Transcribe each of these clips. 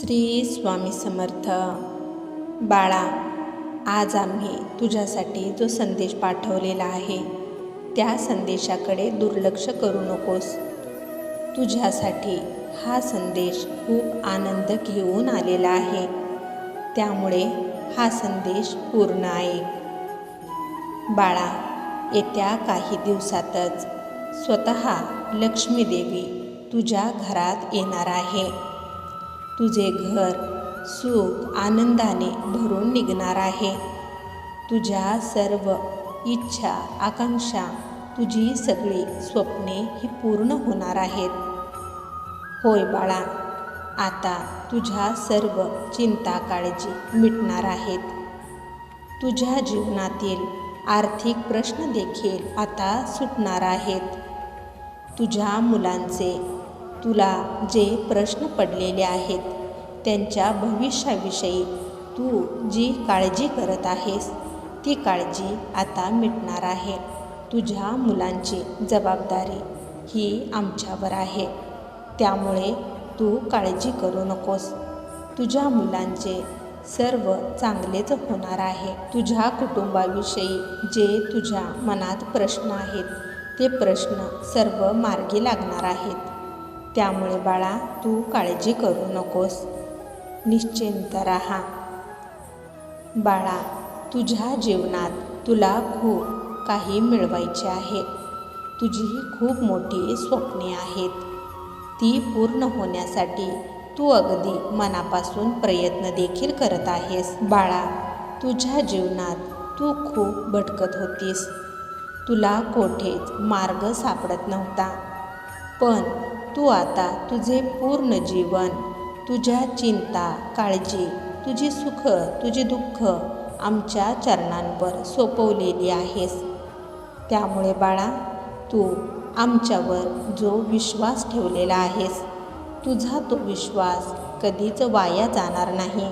श्री स्वामी समर्थ. बाळा आज आम्ही तुझ्यासाठी जो संदेश पाठवलेला आहे त्या संदेशाकडे दुर्लक्ष करू नकोस. तुझ्यासाठी हा संदेश खूप आनंद घेऊन आलेला आहे. त्यामुळे हा संदेश पूर्ण आहे. बाळा येत्या काही दिवसातच स्वतः लक्ष्मीदेवी तुझ्या घरात येणार आहे. तुझे घर सुख आनंदाने भरून निघणार आहे. तुझ्या सर्व इच्छा आकांक्षा तुझी सगळी स्वप्ने ही पूर्ण होणार आहेत. होय बाळा आता तुझ्या सर्व चिंता काळजी मिटणार आहेत. तुझ्या जीवनातील आर्थिक प्रश्न देखील आता सुटणार आहेत. तुझ्या मुलांचे तुला जे प्रश्न पडलेले आहेत त्यांच्या भविष्याविषयी तू जी काळजी करत आहेस ती काळजी आता मिटणार आहे. तुझ्या मुलांची जबाबदारी ही आमच्यावर आहे. त्यामुळे तू काळजी करू नकोस. तुझ्या मुलांचे सर्व चांगलेच होणार आहे. तुझ्या कुटुंबाविषयी जे तुझ्या मनात प्रश्न आहेत ते प्रश्न सर्व मार्गी लागणार आहेत. त्यामुळे बाळा तू काळजी करू नकोस. निश्चिंत राहा. बाळा तुझ्या जीवनात तुला खूप काही मिळवायचे आहे. तुझी खूप मोठी स्वप्ने आहेत. ती पूर्ण होण्यासाठी तू अगदी मनापासून प्रयत्न देखील करत आहेस. बाळा तुझ्या जीवनात तू खूप भटकत होतीस. तुला कोठेच मार्ग सापडत नव्हता. पण तू आता तुझे पूर्ण जीवन तुझ्या चिंता काळजी तुझी सुख तुझे दुःख आमच्या चरणांवर सोपवलेली आहेस. त्यामुळे बाळा तू आमच्यावर जो विश्वास ठेवलेला आहेस तुझा तो विश्वास कधीच वाया जाणार नाही.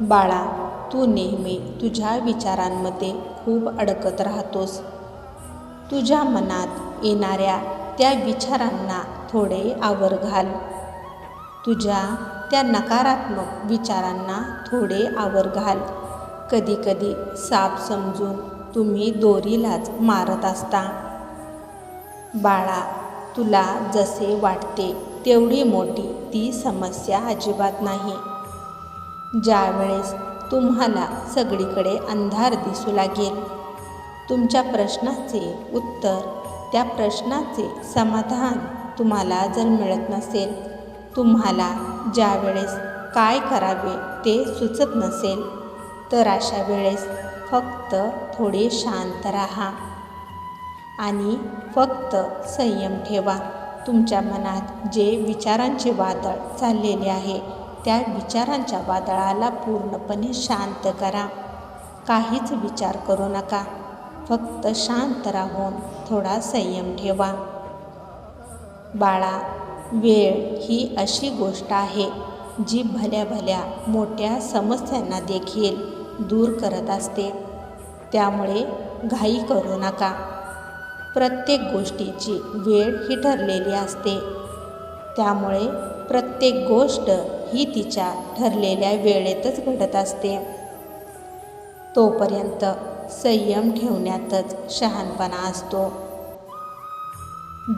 बाळा तू नेहमी तुझ्या विचारांमध्ये खूप अडकत राहतोस. तुझ्या मनात येणाऱ्या त्या विचारांना थोडे आवर घाल. तुझ्या त्या नकारात्मक विचारांना थोडे आवर घाल. कधीकधी साप समजून तुम्ही दोरीलाच मारत असता. बाळा तुला जसे वाटते तेवढी मोठी ती समस्या अजिबात नाही. ज्यावेळेस तुम्हाला सगळीकडे अंधार दिसू लागेल तुमच्या प्रश्नाचे उत्तर त्या प्रश्नाचे समाधान तुम्हाला जर मिळत नसेल तुम्हाला ज्यावेळेस काय करावे ते सुचत नसेल तर अशा वेळेस फक्त थोडे शांत राहा आणि फक्त संयम ठेवा. तुमच्या मनात जे विचारांचे वादळ चाललेले आहे त्या विचारांच्या वादळाला पूर्णपणे शांत करा. काहीच विचार करू नका. फक्त शांत राहून थोडा संयम ठेवा. बाळा वेळ ही अशी गोष्ट आहे जी भल्या भल्या मोठ्या समस्यांना देखील दूर करत असते. त्यामुळे घाई करू नका. प्रत्येक गोष्टीची वेळ ही ठरलेली असते. त्यामुळे प्रत्येक गोष्ट ही तिच्या ठरलेल्या वेळेतच घडत असते. तोपर्यंत संयम ठेवण्यातच शहाणपणा असतो.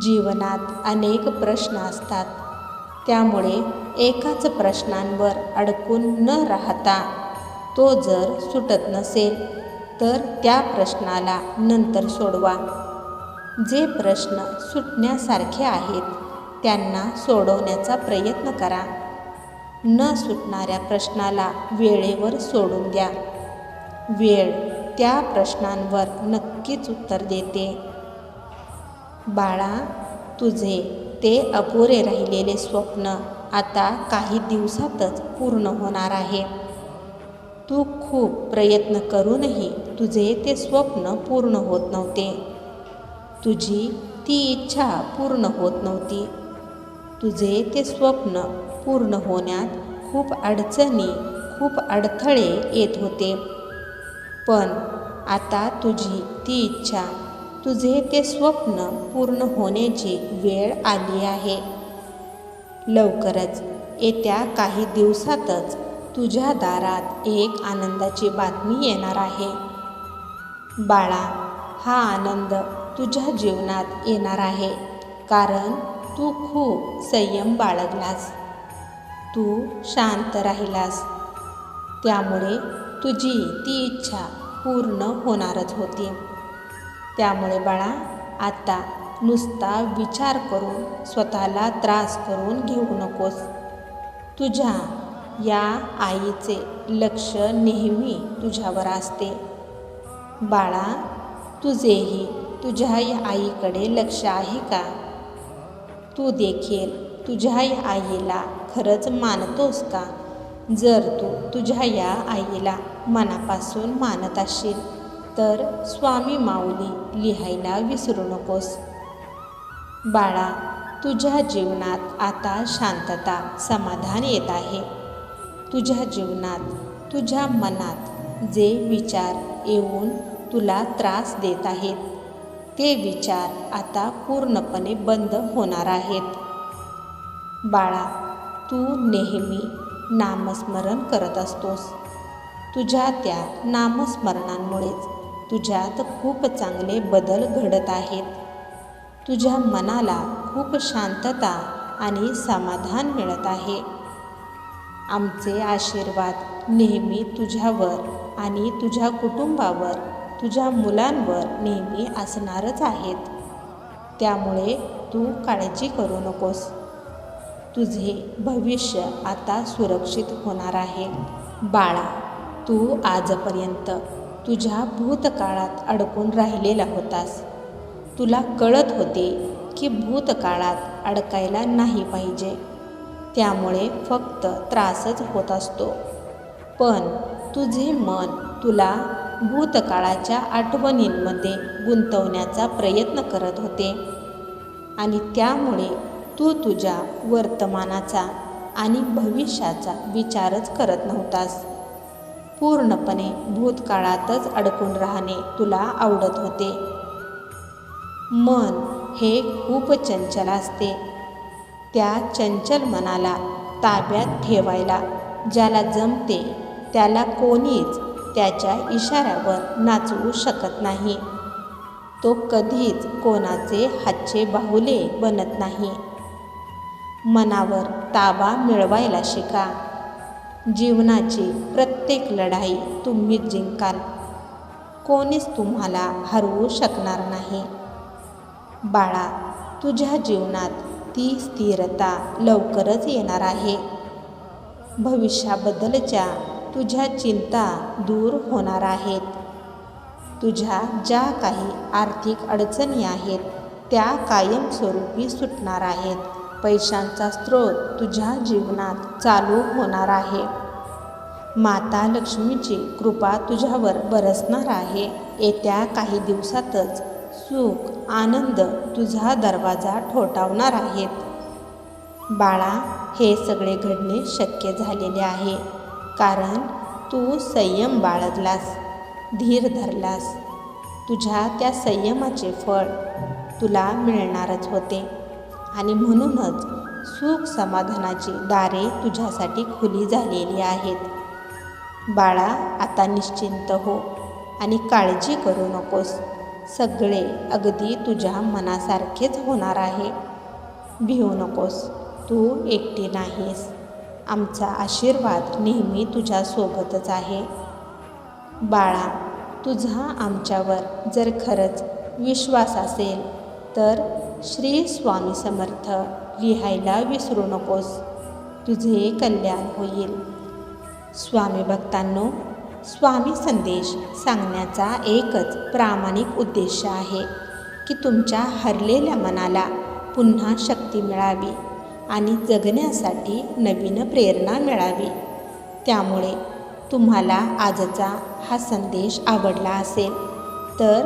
जीवनात अनेक प्रश्न असतात. त्यामुळे एकाच प्रश्नांवर अडकून न राहता तो जर सुटत नसेल तर त्या प्रश्नाला नंतर सोडवा. जे प्रश्न सुटण्यासारखे आहेत त्यांना सोडवण्याचा प्रयत्न करा. न सुटणाऱ्या प्रश्नाला वेळेवर सोडून द्या. वेळ त्या प्रश्नांवर नक्कीच उत्तर देते. बाळा तुझे ते अपुरे राहिलेले स्वप्न आता काही दिवसातच पूर्ण होणार आहे. तू खूप प्रयत्न करूनही तुझे ते स्वप्न पूर्ण होत नव्हते. तुझी ती इच्छा पूर्ण होत नव्हती. तुझे ते स्वप्न पूर्ण होण्यात खूप अडचणी खूप अडथळे येत होते. पण आता तुझी ती इच्छा तुझे ते स्वप्न पूर्ण होण्याची वेळ आली आहे. लवकरच येत्या काही दिवसातच तुझ्या दारात एक आनंदाची बातमी येणार आहे. बाळा हा आनंद तुझ्या जीवनात येणार आहे कारण तू खूप संयम बाळगलास. तू शांत राहिलास. त्यामुळे तुझी ती इच्छा पूर्ण होणारच होती. त्यामुळे बाळा आता नुसता विचार करून स्वतःला त्रास करून घेऊ नकोस. तुझ्या या आईचे लक्ष नेहमी तुझ्यावर असते. बाळा तुझेही तुझ्या या आईकडे लक्ष आहे का? तू देखील तुझ्या या आईला खरंच मानतोस का? जर तू तुझ्या या आईला मनापासून मानत असशील तर स्वामी माऊली लिहायला विसरू नकोस. बाळा तुझ्या जीवनात आता शांतता समाधान येत आहे. तुझ्या जीवनात तुझ्या मनात जे विचार येऊन तुला त्रास देत आहेत ते विचार आता पूर्णपणे बंद होणार आहेत. बाळा तू नेहमी नामस्मरण करत असतोस. तुझ्या त्या नामस्मरणांमुळेच तुझ्यात खूप चांगले बदल घडत आहेत. तुझ्या मनाला खूप शांतता आणि समाधान मिळत आहे. आमचे आशीर्वाद नेहमी तुझ्यावर आणि तुझ्या कुटुंबावर तुझ्या मुलांवर नेहमी असणारच आहेत. त्यामुळे तू काळजी करू नकोस. तुझे भविष्य आता सुरक्षित होणार आहे. बाळा तू आजपर्यंत तुझ्या भूतकाळात अडकून राहिलेला होतास. तुला कळत होते की भूतकाळात अडकायला नाही पाहिजे. त्यामुळे फक्त त्रासच होत असतो. पण तुझे मन तुला भूतकाळाच्या आठवणींमध्ये गुंतवण्याचा प्रयत्न करत होते. आणि त्यामुळे तू तुझ्या वर्तमानाचा आणि भविष्याचा विचारच करत नव्हतास. पूर्णपणे भूतकाळातच अडकून राहणे तुला आवडत होते. मन हे खूप चंचल असते. त्या चंचल मनाला ताब्यात ठेवायला ज्याला जमते त्याला कोणीच त्याच्या इशाऱ्यावर नाचवू शकत नाही. तो कधीच कोणाचे हातचे बाहुले बनत नाही. मनावर ताबा मिळवायला शिका. जीवनाची प्रत्येक लढाई तुम्ही जिंकाल. कोणीच तुम्हाला हरवू शकणार नाही. बाळा तुझ्या जीवनात ती स्थिरता लवकरच येणार आहे. भविष्याबद्दलच्या तुझ्या चिंता दूर होणार आहेत. तुझ्या ज्या काही आर्थिक अडचणी आहेत त्या कायमस्वरूपी सुटणार आहेत. पैशांचा स्रोत तुझ्या जीवनात चालू होणार आहे. माता लक्ष्मीची कृपा तुझ्यावर बरसणार आहे. येत्या काही दिवसातच सुख आनंद तुझा दरवाजा ठोठावणार आहेत बाळा हे सगळे घडणे शक्य झालेले आहे. कारण तू संयम बाळगलास धीर धरलास. तुझ्या त्या संयमाचे फळ तुला मिळणारच होते. आणि म्हणूनच सुख समाधानाची दारे तुझ्यासाठी खुली झालेली आहेत. बाळा आता निश्चिंत हो आणि काळजी करू नकोस. सगळे अगदी तुझ्या मनासारखेच होणार आहे. भिवू नकोस तू एकटी नाहीस. आमचा आशीर्वाद नेहमी तुझ्यासोबतच आहे. बाळा तुझा आमच्यावर जर खरंच विश्वास असेल तर श्री स्वामी समर्थ लिहायला विसरू नकोस. तुझे कल्याण होईल. स्वामी भक्तांनो स्वामी संदेश सांगण्याचा एकच प्रामाणिक उद्देश आहे की तुमच्या हरलेल्या मनाला पुन्हा शक्ती मिळावी आणि जगण्यासाठी नवीन प्रेरणा मिळावी. त्यामुळे तुम्हाला आजचा हा संदेश आवडला असेल तर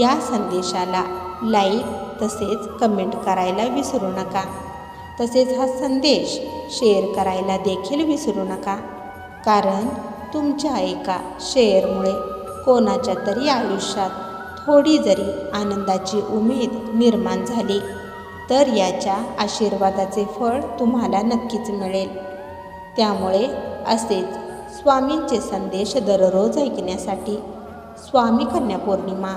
या संदेशाला लाईक तसेच कमेंट करायला विसरू नका. तसेच हा संदेश शेअर करायला देखील विसरू नका. कारण तुमच्या एका शेअरमुळे कोणाच्या तरी आयुष्यात थोडी जरी आनंदाची उमेद निर्माण झाली तर याच्या आशीर्वादाचे फळ तुम्हाला नक्कीच मिळेल. त्यामुळे असेच स्वामींचे संदेश दररोज ऐकण्यासाठी स्वामी कन्या पौर्णिमा